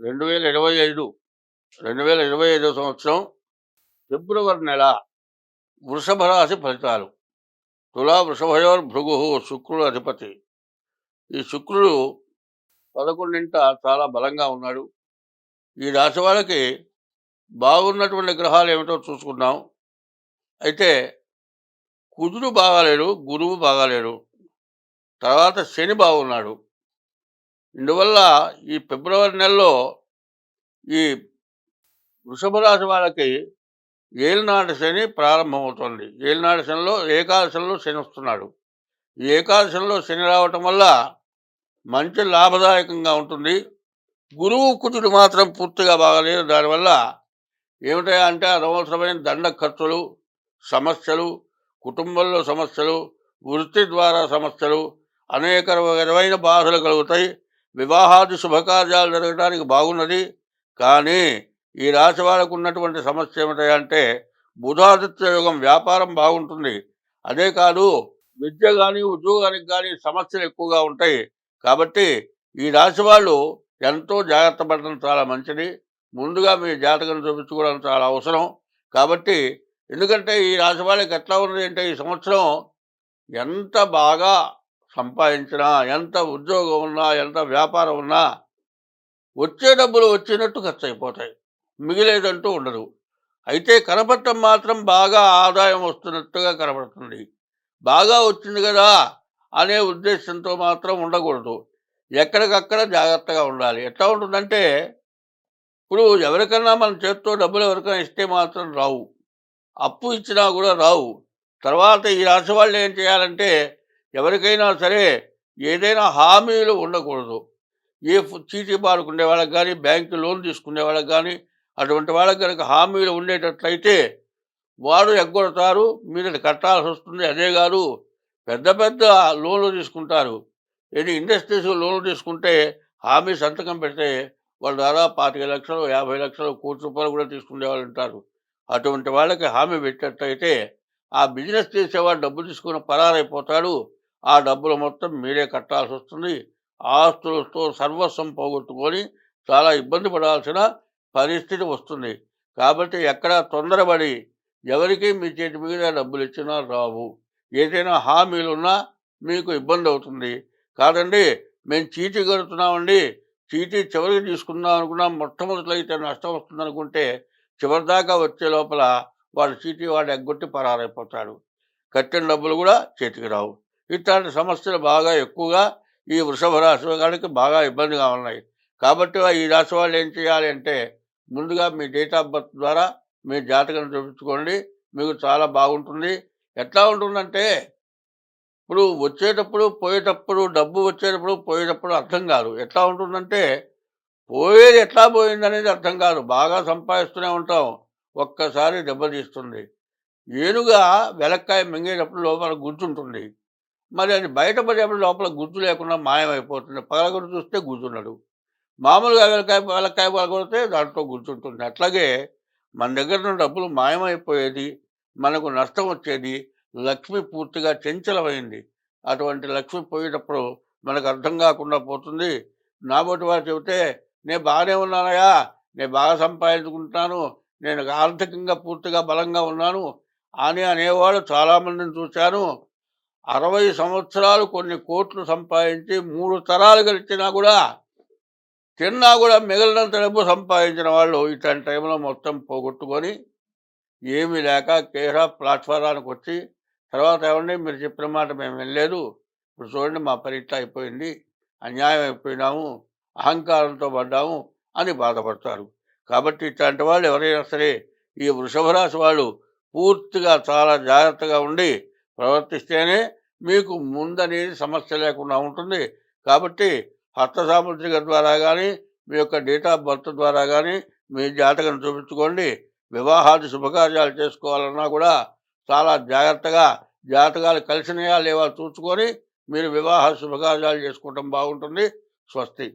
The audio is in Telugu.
రెండు వేల ఇరవై ఐదు రెండు వేల ఇరవై ఐదో సంవత్సరం ఫిబ్రవరి నెల వృషభ రాశి ఫలితాలు. తులా వృషభయోర్ భృగు శుక్రుడు అధిపతి. ఈ శుక్రుడు పదకొండింట చాలా బలంగా ఉన్నాడు. ఈ రాశి వాళ్ళకి బాగున్నటువంటి గ్రహాలు ఏమిటో చూసుకున్నాం అయితే కుజుడు బాగాలేడు గురువు బాగాలేడు. తర్వాత శని బాగున్నాడు. ఇందువల్ల ఈ ఫిబ్రవరి నెలలో ఈ వృషభ రాశి వాళ్ళకి ఏలినాడు శని ప్రారంభమవుతుంది. ఏలినాడు శనిలో ఏకాదశంలో శని వస్తున్నాడు. ఈ ఏకాదశంలో శని రావటం వల్ల మంచి లాభదాయకంగా ఉంటుంది. గురువు కుజుడు మాత్రం పూర్తిగా బాగలేదు. దానివల్ల ఏమిటా అంటే అనవసరమైన దండ ఖర్చులు సమస్యలు కుటుంబంలో సమస్యలు వృత్తి ద్వారా సమస్యలు అనేక రకమైన బాధలు కలుగుతాయి. వివాహాది శుభకార్యాలు జరగడానికి బాగున్నది. కానీ ఈ రాశి వాళ్ళకు ఉన్నటువంటి సమస్య ఏమిటంటే బుధాదిత్య యోగం వ్యాపారం బాగుంటుంది. అదే కాదు విద్య కానీ ఉద్యోగానికి కానీ సమస్యలు ఎక్కువగా ఉంటాయి. కాబట్టి ఈ రాశి వాళ్ళు ఎంతో జాగ్రత్త పడడం చాలా మంచిది. ముందుగా మీ జాతకం చూపించుకోవడం చాలా అవసరం. కాబట్టి ఎందుకంటే ఈ రాశి వాళ్ళకి ఎట్లా ఉన్నది అంటే ఈ సంవత్సరం ఎంత బాగా సంపాదించినా ఎంత ఉద్యోగం ఉన్నా ఎంత వ్యాపారం ఉన్నా వచ్చే డబ్బులు వచ్చినట్టు ఖర్చు అయిపోతాయి మిగిలేదంటూ ఉండదు. అయితే కనపడటం మాత్రం బాగా ఆదాయం వస్తున్నట్టుగా కనపడుతుంది. బాగా వచ్చింది కదా అనే ఉద్దేశంతో మాత్రం ఉండకూడదు. ఎక్కడికక్కడ జాగ్రత్తగా ఉండాలి. ఎట్లా ఉంటుందంటే ఇప్పుడు ఎవరికన్నా మన చేత్తో డబ్బులు ఎవరికైనా ఇస్తే మాత్రం రావు. అప్పు ఇచ్చినా కూడా రావు. తర్వాత ఈ రాశి వాళ్ళు ఏం చేయాలంటే ఎవరికైనా సరే ఏదైనా హామీలు ఉండకూడదు. ఏ ఫు- చీటీ పాడుకునే వాళ్ళకి కానీ బ్యాంకు లోన్ తీసుకునే వాళ్ళకి కానీ అటువంటి వాళ్ళకి కనుక హామీలు ఉండేటట్లయితే వారు ఎగ్గొడతారు మీరు కట్టాల్సి వస్తుంది. అదే కాదు పెద్ద పెద్ద లోన్లు తీసుకుంటారు. ఏది ఇండస్ట్రీస్ లోన్లు తీసుకుంటే హామీ సంతకం పెడితే వాళ్ళు దాదాపు పాతిక లక్షలు యాభై లక్షలు కోటి రూపాయలు కూడా తీసుకునే వాళ్ళు ఉంటారు. అటువంటి వాళ్ళకి హామీ పెట్టినట్టయితే ఆ బిజినెస్ చేసేవాడు డబ్బు తీసుకుని పరారైపోతాడు. ఆ డబ్బులు మొత్తం మీరే కట్టాల్సి వస్తుంది ఆస్తులతో సర్వస్వం పోగొట్టుకొని చాలా ఇబ్బంది పడాల్సిన పరిస్థితి వస్తుంది. కాబట్టి ఎక్కడ తొందరపడి ఎవరికి మీ చేతి మీద డబ్బులు ఇచ్చినా రావు. ఏదైనా హామీలు ఉన్నా మీకు ఇబ్బంది అవుతుంది కాదండి మేము చీటీ కడుతున్నామండి. చీటీ చివరికి తీసుకుందాం అనుకున్నా. మొట్టమొదటిలో అయితే నష్టం వస్తుంది అనుకుంటే చివరి దాకా వచ్చే లోపల వాడు చీటీ వాడు ఎగ్గొట్టి పరారైపోతాడు. కట్టిన డబ్బులు కూడా చేతికి రావు. ఇట్లాంటి సమస్యలు బాగా ఎక్కువగా ఈ వృషభ రాశి వాళ్ళకి బాగా ఇబ్బందిగా ఉన్నాయి. కాబట్టి ఈ రాశి వాళ్ళు ఏం చేయాలి అంటే ముందుగా మీ డేట్ ఆఫ్ బర్త్ ద్వారా మీ జాతకం చూపించుకోండి. మీకు చాలా బాగుంటుంది. ఎట్లా ఉంటుందంటే ఇప్పుడు వచ్చేటప్పుడు పోయేటప్పుడు డబ్బు వచ్చేటప్పుడు పోయేటప్పుడు అర్థం కాదు. ఎట్లా ఉంటుందంటే పోయేది ఎట్లా పోయింది అనేది అర్థం కాదు. బాగా సంపాదిస్తూనే ఉంటాం. ఒక్కసారి దెబ్బతీస్తుంది. ఏనుగా వెలక్కాయ మింగేటప్పుడు లోపల గుర్తుంటుంది మరి అది బయటపడేప్పుడు లోపల గుర్తు లేకుండా మాయమైపోతుంది పగలగొడు చూస్తే గుర్తున్నాడు మామూలుగా వెలకాయ వెలకాయ పగలగొడితే దాంట్లో గుర్తుంటుంది. అట్లాగే మన దగ్గర ఉన్న డబ్బులు మాయమైపోయేది మనకు నష్టం వచ్చేది లక్ష్మి పూర్తిగా చంచలమైంది. అటువంటి లక్ష్మి పోయేటప్పుడు మనకు అర్థం కాకుండా పోతుంది. నాబోటి వారు చెబితే నేను బాగానే ఉన్నానయా నేను బాగా సంపాదించుకుంటున్నాను. నేను ఆర్థికంగా పూర్తిగా బలంగా ఉన్నాను. అని అనేవాళ్ళు చాలామందిని చూశాను. అరవై సంవత్సరాలు కొన్ని కోట్లు సంపాదించి మూడు తరాలు గడిచినా కూడా తిన్నా కూడా మిగిలినంత డబ్బు సంపాదించిన వాళ్ళు ఇట్లాంటి టైంలో మొత్తం పోగొట్టుకొని ఏమీ లేక కేరా ప్లాట్ఫారానికి వచ్చి తర్వాత ఏమండి మీరు చెప్పిన మాట మేము వెళ్ళలేదు ఇప్పుడు చూడండి మా పని ఇట్లా అయిపోయింది అన్యాయం అయిపోయినాము అహంకారంతో పడ్డాము అని బాధపడతారు. కాబట్టి ఇట్లాంటి వాళ్ళు ఎవరైనా సరే ఈ వృషభ రాశి వాళ్ళు పూర్తిగా చాలా జాగ్రత్తగా ఉండి ప్రవర్తిస్తేనే మీకు ముందనేది సమస్య లేకుండా ఉంటుంది. కాబట్టి హస్త సాముద్రిక ద్వారా కానీ మీ యొక్క డేట్ ఆఫ్ బర్త్ ద్వారా కానీ మీ జాతకం చూపించుకోండి. వివాహాది శుభకార్యాలు చేసుకోవాలన్నా కూడా చాలా జాగ్రత్తగా జాతకాలు కలిసినయా లేవా చూసుకొని మీరు వివాహ శుభకార్యాలు చేసుకోవటం బాగుంటుంది. స్వస్తి.